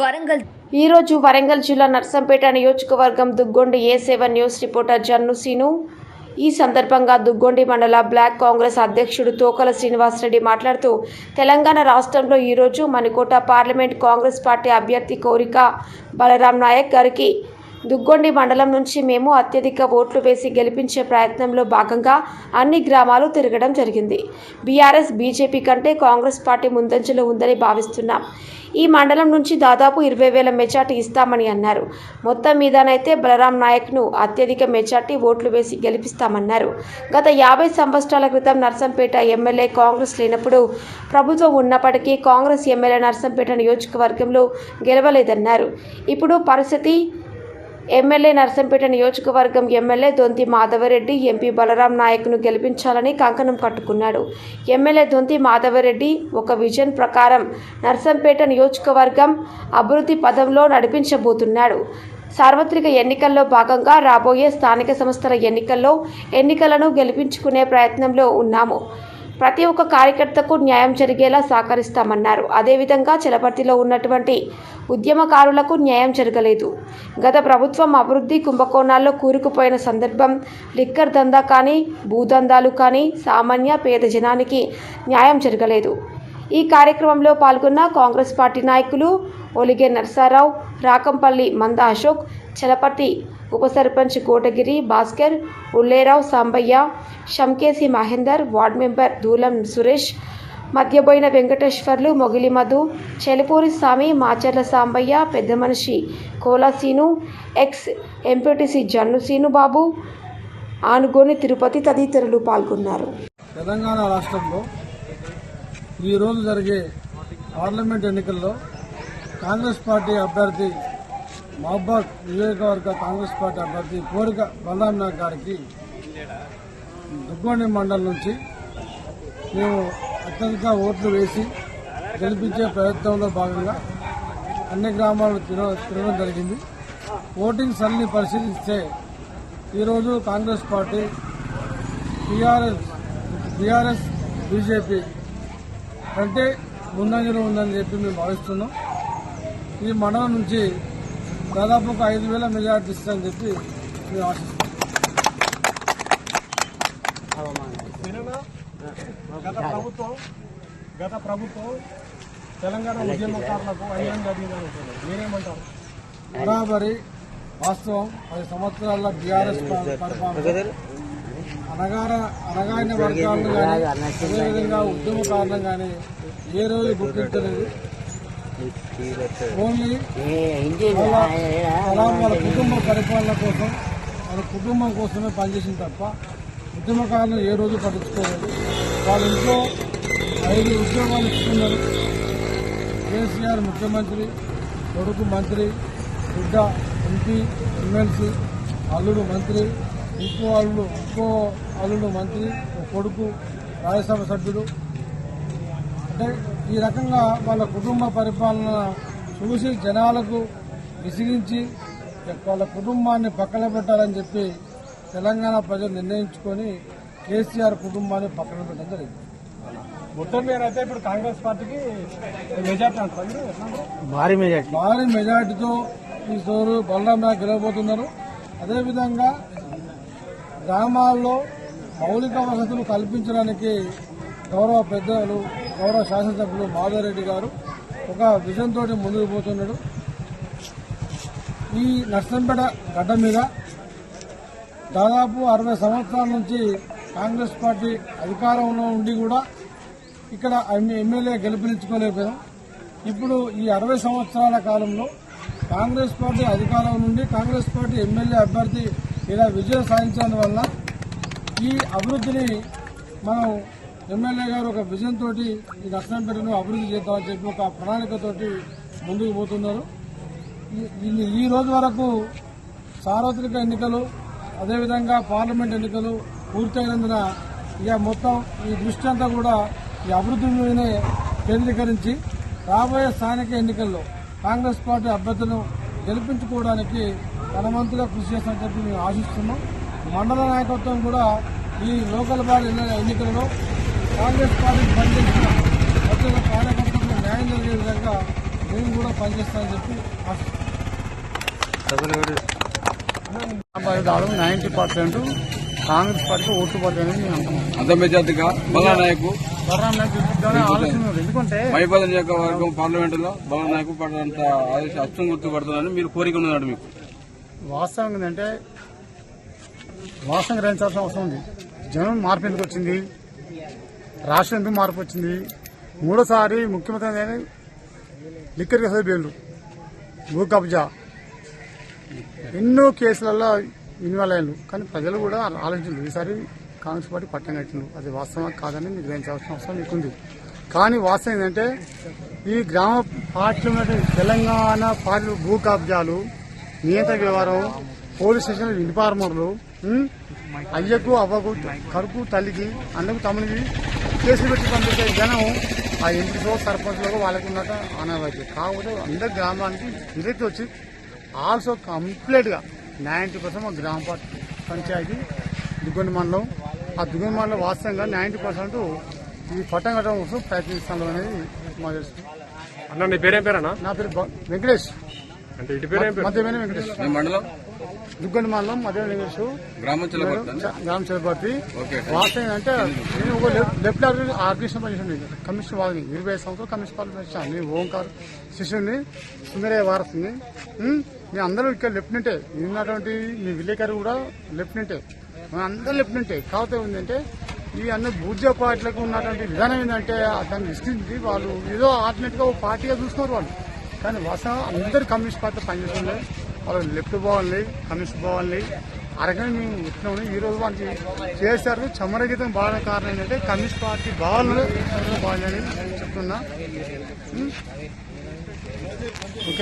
వరంగల్. ఈరోజు వరంగల్ జిల్లా నర్సంపేట నియోజకవర్గం Duggondi A seven news reporter Jannuseenu ఈ సందర్భంగా దుగ్గొండి మండల బ్లాక్ కాంగ్రెస్ అధ్యక్షుడు తోకల శ్రీనివాసరెడ్డి మాట్లాడుతూ తెలంగాణ రాష్ట్రంలో ఈరోజు మణికోట పార్లమెంట్ కాంగ్రెస్ పార్టీ అభ్యర్థి కోరిక బలరాం నాయక్ గారికి దుగ్గొండి మండలం నుంచి మేము అత్యధిక ఓట్లు వేసి గెలిపించే ప్రయత్నంలో భాగంగా అన్ని గ్రామాలు తిరగడం జరిగింది. బీఆర్ఎస్ బీజేపీ కంటే కాంగ్రెస్ పార్టీ ముందంజలో ఉందని భావిస్తున్నాం. ఈ మండలం నుంచి దాదాపు ఇరవై వేల మెజార్టీ ఇస్తామని అన్నారు. మొత్తం మీదనైతే బలరాం నాయక్ను అత్యధిక మెజార్టీ ఓట్లు వేసి గెలిపిస్తామన్నారు. గత యాభై సంవత్సరాల క్రితం నర్సంపేట ఎమ్మెల్యే కాంగ్రెస్ లేనప్పుడు ప్రభుత్వం ఉన్నప్పటికీ కాంగ్రెస్ ఎమ్మెల్యే నర్సంపేట నియోజకవర్గంలో గెలవలేదన్నారు. ఇప్పుడు పరిస్థితి ఎమ్మెల్యే నర్సంపేట నియోజకవర్గం ఎమ్మెల్యే దొంతి మాధవరెడ్డి ఎంపీ బలరాం నాయక్ను గెలిపించాలని కంకణం కట్టుకున్నాడు. ఎమ్మెల్యే దొంతి మాధవరెడ్డి ఒక విజన్ ప్రకారం నర్సంపేట నియోజకవర్గం అభివృద్ధి పదంలో నడిపించబోతున్నాడు. సార్వత్రిక ఎన్నికల్లో భాగంగా రాబోయే స్థానిక సంస్థల ఎన్నికల్లో ఎన్నికలను గెలిపించుకునే ప్రయత్నంలో ఉన్నాము. ప్రతి ఒక్క కార్యకర్తకు న్యాయం జరిగేలా సహకరిస్తామన్నారు. అదేవిధంగా చలపర్తిలో ఉన్నటువంటి ఉద్యమకారులకు న్యాయం జరగలేదు. గత ప్రభుత్వం అభివృద్ధి కుంభకోణాల్లో కూరుకుపోయిన సందర్భం లిక్కర్ దందా కానీ భూదందాలు కానీ సామాన్య పేద జనానికి న్యాయం జరగలేదు. ఈ కార్యక్రమంలో పాల్గొన్న కాంగ్రెస్ పార్టీ నాయకులు ఒలిగే నర్సారావు రాకంపల్లి మంద అశోక్ చలపతి ఉప సర్పంచ్ కోటగిరి భాస్కర్ ఉల్లేరావు సాంబయ్య షంకేసి మహేందర్ వార్డ్ మెంబర్ దూలం సురేష్ మధ్యబోయిన వెంకటేశ్వర్లు మొగిలి మధు చెలుపూరి స్వామి మాచర్ల సాంబయ్య పెద్ద మనిషి కోలాసీను ఎక్స్ ఎంపీటీసీ జన్ను సీను బాబు ఆనుగోని తిరుపతి తదితరులు పాల్గొన్నారు. తెలంగాణ రాష్ట్రంలో ఈరోజు జరిగే పార్లమెంట్ ఎన్నికల్లో కాంగ్రెస్ పార్టీ అభ్యర్థి మహబాద్ నియోజకవర్గ కాంగ్రెస్ పార్టీ అభ్యర్థి కోరిక బలరాం నాయక్ గారికి దుగ్గోండి మండలం నుంచి మేము అత్యధిక ఓట్లు వేసి గెలిపించే ప్రయత్నంలో భాగంగా అన్ని గ్రామాలు తిరగడం జరిగింది. ఓటింగ్స్ సరళిని పరిశీలిస్తే ఈరోజు Congress party TRS BRS BJP కంటే ముందంజలో ఉందని చెప్పి మేము భావిస్తున్నాం. ఈ మండలం నుంచి దాదాపు ఒక ఐదు వేల మెజార్టీ ఇస్తారని చెప్పి మేము ఆశిస్తున్నాం. గత ప్రభుత్వం గత ప్రభుత్వం తెలంగాణ ఉద్యమకారులకు అన్యాయం జరిగిందని. మీరేమంటారు? బరాబరి వాస్తవం. పది సంవత్సరాల బీఆర్ఎస్ పరిపాలన అనగాన అనగాని వర్గాలను కానీ అదేవిధంగా ఉద్యమ కారణం కానీ ఏ రోజు గుర్తించలేదు. ఓన్లీ వాళ్ళ అలా వాళ్ళ కుటుంబ పరిపాలన కోసం వాళ్ళ కుటుంబం కోసమే పనిచేసింది తప్ప ఉద్యమకారులు ఏ రోజు పట్టించుకోలేదు. వాళ్ళ ఇంట్లో ఐదు ఉద్యోగాలు ఇస్తున్నారు. కేసీఆర్ ముఖ్యమంత్రి కొడుకు మంత్రి బిడ్డ ఎంపీ ఎమ్మెల్సీ అల్లుడు మంత్రి ఇంకో అల్లుడు ఇంకో అల్లుడు మంత్రి ఒక కొడుకు రాజ్యసభ సభ్యుడు. అంటే ఈ రకంగా వాళ్ళ కుటుంబ పరిపాలన చూసి జనాలకు విసిగించి వాళ్ళ కుటుంబాన్ని పక్కన పెట్టాలని చెప్పి తెలంగాణ ప్రజలు నిర్ణయించుకొని కేసీఆర్ కుటుంబాన్ని పక్కన పెట్టడం జరిగింది. మొత్తం మీద అయితే ఇప్పుడు కాంగ్రెస్ పార్టీకి మెజార్టీ అంటారు మీరు? ఎట్లా అంటారు? భారీ మెజార్టీతో ఈ సోరు బలరాం నాయక్ గెలవబోతున్నారు. అదేవిధంగా గ్రామాల్లో మౌలిక వసతులు కల్పించడానికి గౌరవ పెద్దలు గౌరవ శాసనసభ్యులు మాధవరెడ్డి గారు ఒక విజన్ తోటి ముందుకు పోతున్నాడు. ఈ నర్సంపేట గడ్డ మీద దాదాపు అరవై సంవత్సరాల నుంచి కాంగ్రెస్ పార్టీ అధికారంలో ఉండి కూడా ఇక్కడ ఎమ్మెల్యే గెలుపునిచ్చుకోలేకపోయాం. ఇప్పుడు ఈ అరవై సంవత్సరాల కాలంలో కాంగ్రెస్ పార్టీ అధికారం నుండి కాంగ్రెస్ పార్టీ ఎమ్మెల్యే అభ్యర్థి ఇలా విజయం సాధించడం వల్ల ఈ అభివృద్ధిని మనం ఎమ్మెల్యే గారు ఒక విజన్ తోటి ఈ నర్సంపేటను అభివృద్ధి చేద్దామని చెప్పి ఒక ప్రణాళికతోటి ముందుకు పోతున్నారు. ఈ- ఈ రోజు వరకు సార్వత్రిక ఎన్నికలు అదేవిధంగా పార్లమెంట్ ఎన్నికలు పూర్తయినందున ఇక మొత్తం ఈ దృష్టి అంతా కూడా ఈ అభివృద్ధి మీదనే కేంద్రీకరించి రాబోయే స్థానిక ఎన్నికల్లో కాంగ్రెస్ పార్టీ అభ్యర్థులను గెలిపించుకోవడానికి తనవంతుగా కృషి చేస్తామని చెప్పి మేము ఆశిస్తున్నాం. మండల నాయకత్వం కూడా ఈ లోకల్ బాడీ ఎన్నికలలో కాంగ్రెస్ పార్టీకి పనిచేసిన ప్రతి ఒక్క కార్యకర్తలకు న్యాయం జరిగే విధంగా మేము కూడా పనిచేస్తామని చెప్పి ఆశిస్తున్నాం. నైన్టీ పర్సెంట్ కాంగ్రెస్ పార్టీ ఓట్లు పడతాయని నేను అంటున్నాను అంత మెజార్టీగా బలా నాయకు బలరాం నాయక్ ఆలోచన. ఎందుకంటే నియోజకవర్గం పార్లమెంట్లో బలా నాయకు పడంత అచ్చం గుర్తు పడుతుందని మీరు కోరిక ఉన్నదండి మీకు. వాస్తవం ఏంటంటే వాస్తవం గ్రహించాల్సిన అవసరం ఉంది. జనం మార్పు ఎందుకు వచ్చింది? రాష్ట్రం ఎందుకు మార్పు వచ్చింది? మూడోసారి ముఖ్యమంత్రి లిక్కర్ కేసులు బెయిల్ భూ కబ్జా ఎన్నో కేసులలో ఇన్వాల్వ్ అయ్యారు. కానీ ప్రజలు కూడా ఆలోచించారు ఈసారి కాంగ్రెస్ పార్టీ పట్టం కట్టిండు అది వాస్తవం కాదని మీకు గ్రహించాల్సిన అవసరం మీకుంది. కానీ వాస్తవం ఏంటంటే ఈ గ్రామ పార్టీలు తెలంగాణ పార్టీ భూ కబ్జాలు నియంత్రణ వ్యవహారం పోలీస్ స్టేషన్ ఇన్ఫార్మర్లు అయ్యకు అవ్వకు కడుపు తల్లికి అన్నకు తమ్మునికి కేసులు పెట్టి పంపించే జనం ఆ ఎంపీలో సర్పంచ్లో వాళ్ళకు ఉన్నట్టు అనవచ్చు కాకపోతే అందరి గ్రామానికి ఇదైతే వచ్చి ఆల్సో కంప్లీట్గా నైంటీ పర్సెంట్ మా గ్రామ పార్టీ పంచాయతీ దుగ్గొండి మండలం. ఆ దుగ్గొండి మండలం వాస్తవంగా నైంటీ పర్సెంట్ ఈ పట్టం కట్టడం కోసం ప్రయత్నిస్తాను అనేది మా తెలుసు. అన్న నీ పేరేం పేరన్నా? నా పేరు వెంకటేష్. అంటే ఇటు పేరేం మధ్యమైన వెంకటేష్? మీ మండలం? దుగ్గొండి మండలం మధ్యమైన వెంకటేష్? గ్రామం చలపతి ఓకే వాస్తవం అంటే నేను ఒక లెఫ్ట్ లెఫ్ట్ ఆర్గనైజేషన్ పనిచేసింది కమిషన్ వాళ్ళని ఇరవై సంవత్సరాలు కమిషన్ పాలన చేశాను నేను ఓంకార్ శిష్యుని సుందరయ్య వారసుని ఉమ్, అందరూ ఇక్కడ లెఫ్టినెంటే. ఉన్నటువంటి మీ విలేకరు కూడా లెఫ్టినెంటే. మన అందరూ లెఫ్టినెంటే. కాకపోతే ఏంటంటే ఈ అన్ని బూర్జా పార్టీలకు ఉన్నటువంటి విధానం ఏంటంటే దాన్ని విస్తరించి వాళ్ళు ఏదో ఆల్టర్నేట్గా ఒక పార్టీగా చూస్తున్నారు వాళ్ళు. కానీ వాస్తవం అందరు కమ్యూనిస్ట్ పార్టీ పనిచేస్తుంది వాళ్ళు లెఫ్ట్ బాగుంది కమ్యూనిస్ట్ బాగుంది ఆ రకంగా మేము ఇస్తున్నాము ఈ రోజు వాళ్ళకి చేశారు. చమర గీతం బాగా కారణం ఏంటంటే కమ్యూనిస్ట్ పార్టీ బాగుంది బాగుందని చెప్తున్నా. ఓకే?